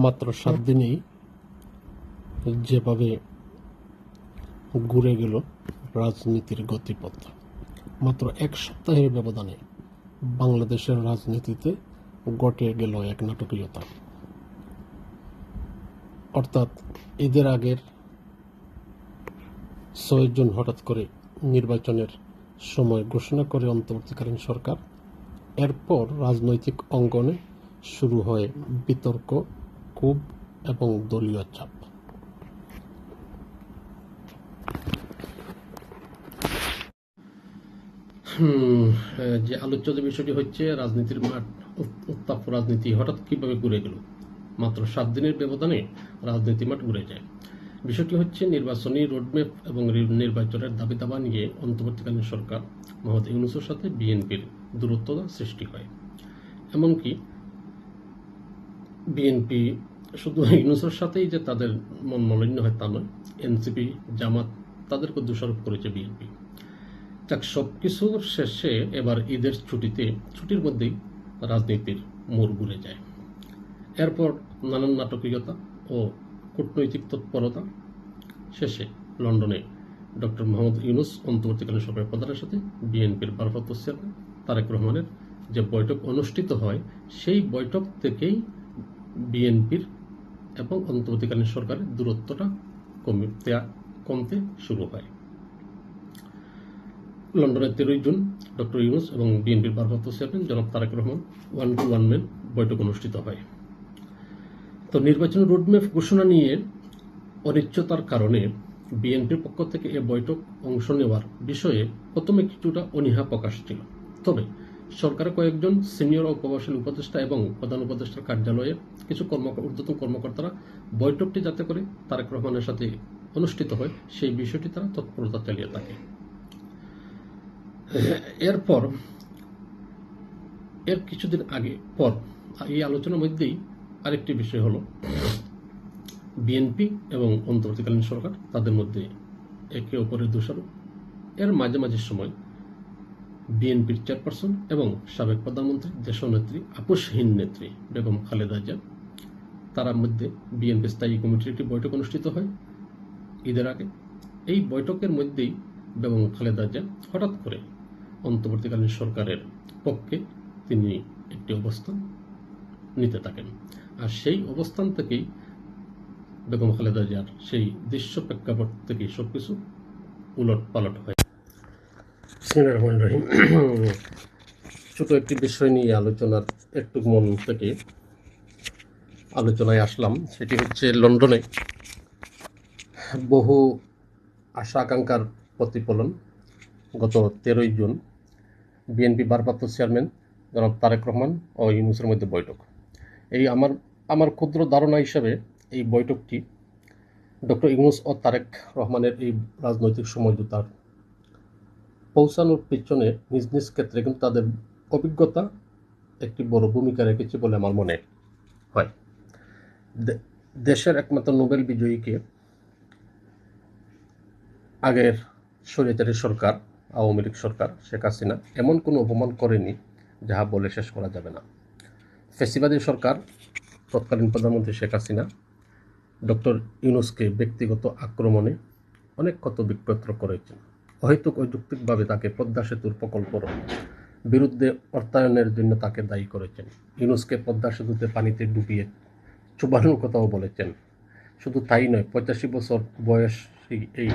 মাত্র সাত দিনেই যেভাবে ঘুরে গেল রাজনীতির গতিপথ। মাত্র এক সপ্তাহের ব্যবধানে বাংলাদেশের রাজনীতিতে ঘটে গেল এক নাটকীয়তা। অর্থাৎ ঈদের আগের ছয় জুন হঠাৎ করে নির্বাচনের সময় ঘোষণা করে অন্তর্বর্তীকালীন সরকার। এরপর রাজনৈতিক অঙ্গনে শুরু হয় বিতর্ক ক্ষোভ এবং দলীয় চাপ। যে আলোচ্য যে বিষয়টি হচ্ছে, রাজনীতির মাঠ উত্তাপ রাজনীতি হঠাৎ কীভাবে ঘুরে গেল? মাত্র সাত দিনের ব্যবধানে রাজনীতি মাঠ ঘুরে যায়। বিষয়টি হচ্ছে, নির্বাচনী রোডম্যাপ এবং নির্বাচনের দাবি দাবা নিয়ে অন্তর্বর্তীকালীন সরকার মোহাম্মদ ইউনুসের সাথে বিএনপির দূরত্বতা সৃষ্টি হয়। এমনকি বিএনপি শুধু ইউনুসের সাথেই যে তাদের মন মলিন্য হয় তা নয়, এনসিপি, জামাত তাদেরকে দোষারোপ করেছে বিএনপি। যাক সব কিছুর শেষে এবার ঈদের ছুটিতে, ছুটির মধ্যেই রাজনীতির মোড় ঘুরে যায়। এরপর নানান নাটকীয়তা ও কূটনৈতিক তৎপরতা শেষে লন্ডনে ডক্টর মোহাম্মদ ইউনুস অন্তর্বর্তীকালীন সরকার প্রধানের সাথে বিএনপির ভারপ্রাপ্ত চেয়ারম্যান তারেক রহমানের যে বৈঠক অনুষ্ঠিত হয়, সেই বৈঠক থেকেই বিএনপির এবং অন্তর্বর্তীকালীন সরকারের দূরত্বটা কমতে কমতে শুরু হয়। লন্ডনের তেরোই জুন ডক্টর ইউনুস এবং বিএনপির ভারপ্রাপ্ত চেয়ারম্যান জনাব Tarek Rahman one to one man বৈঠক অনুষ্ঠিত হয়। তো নির্বাচনী রোডম্যাপ ঘোষণা নিয়ে অনিশ্চয়তার কারণে বিএনপির পক্ষ থেকে এ বৈঠক অংশ নেওয়ার বিষয়ে প্রথমে কিছুটা অনীহা প্রকাশ ছিল। তবে সরকারের কয়েকজন সিনিয়র ও প্রভাবশালী উপদেষ্টা এবং প্রধান উপদেষ্টার কার্যালয়ে কিছু কর্ম ঊর্ধ্বতন কর্মকর্তারা বৈঠকটি যাতে করে তারেক রহমানের সাথে অনুষ্ঠিত হয়, সেই বিষয়টি তারা তৎপরতা চালিয়ে থাকে। এরপর, এর কিছুদিন আগে পর, এই আলোচনার মধ্যেই আরেকটি বিষয় হলো, বিএনপি এবং অন্তর্বর্তীকালীন সরকার তাদের মধ্যে একে অপরের দোষারোপ। এর মাঝে মাঝে সময় বিএনপির চেয়ারপারসন এবং সাবেক প্রধানমন্ত্রী দেশনেত্রী আপোষহীন নেত্রী বেগম খালেদা জিয়া। তার মধ্যে বিএনপি স্থায়ী কমিটির একটি বৈঠক অনুষ্ঠিত হয় ঈদের আগে। এই বৈঠকের মধ্যেই বেগম খালেদা জিয়া হঠাৎ করে অন্তর্বর্তীকালীন সরকারের পক্ষে তিনি একটি অবস্থান নিতে থাকেন। আর সেই অবস্থান থেকেই বেগম খালেদা জিয়ার সেই দৃশ্য প্রেক্ষাপট থেকেই সবকিছু উলট পালট হয় বিসমিল্লাহির রহমানির রহিম। ছোট একটি বিষয় নিয়ে আলোচনার একটু মন থেকে আলোচনায় আসলাম, সেটি হচ্ছে লন্ডনে বহু আশা আকাঙ্ক্ষার প্রতিফলন। গত তেরোই জুন বিএনপি ভারপ্রাপ্ত চেয়ারম্যান জনাব তারেক রহমান ও ইউনুসের মধ্যে বৈঠক। এই আমার আমার ক্ষুদ্র ধারণা হিসাবে এই বৈঠকটি ডক্টর ইউনুস ও তারেক রহমানের এই রাজনৈতিক সমঝোতার পৌঁছানোর পিছনে নিজ নিজ ক্ষেত্রে কিন্তু তাদের অভিজ্ঞতা একটি বড় ভূমিকা রেখেছে বলে আমার মনে হয়। দেশের একমাত্র নোবেল বিজয়ীকে আগের স্বৈরাচারী সরকার, আওয়ামী লীগ সরকার শেখ হাসিনা এমন কোনো অপমান করেনি যাহা বলে শেষ করা যাবে না। ফেসিবাদী সরকার, তৎকালীন প্রধানমন্ত্রী শেখ হাসিনা, ডক্টর ইউনুসকে ব্যক্তিগত আক্রমণে অনেক ক্ষত বিক্ষত করেছেন। অহেতুক অযৌক্তিকভাবে তাকে পদ্মা সেতুর প্রকল্পর বিরুদ্ধে অর্থায়নের জন্য তাকে দায়ী করেছেন। ইউনুসকে পদ্মা সেতুতে পানিতে ডুবিয়ে চুবানোর কথাও বলেছেন। শুধু তাই নয়, পঁচাশি বছর বয়সী এই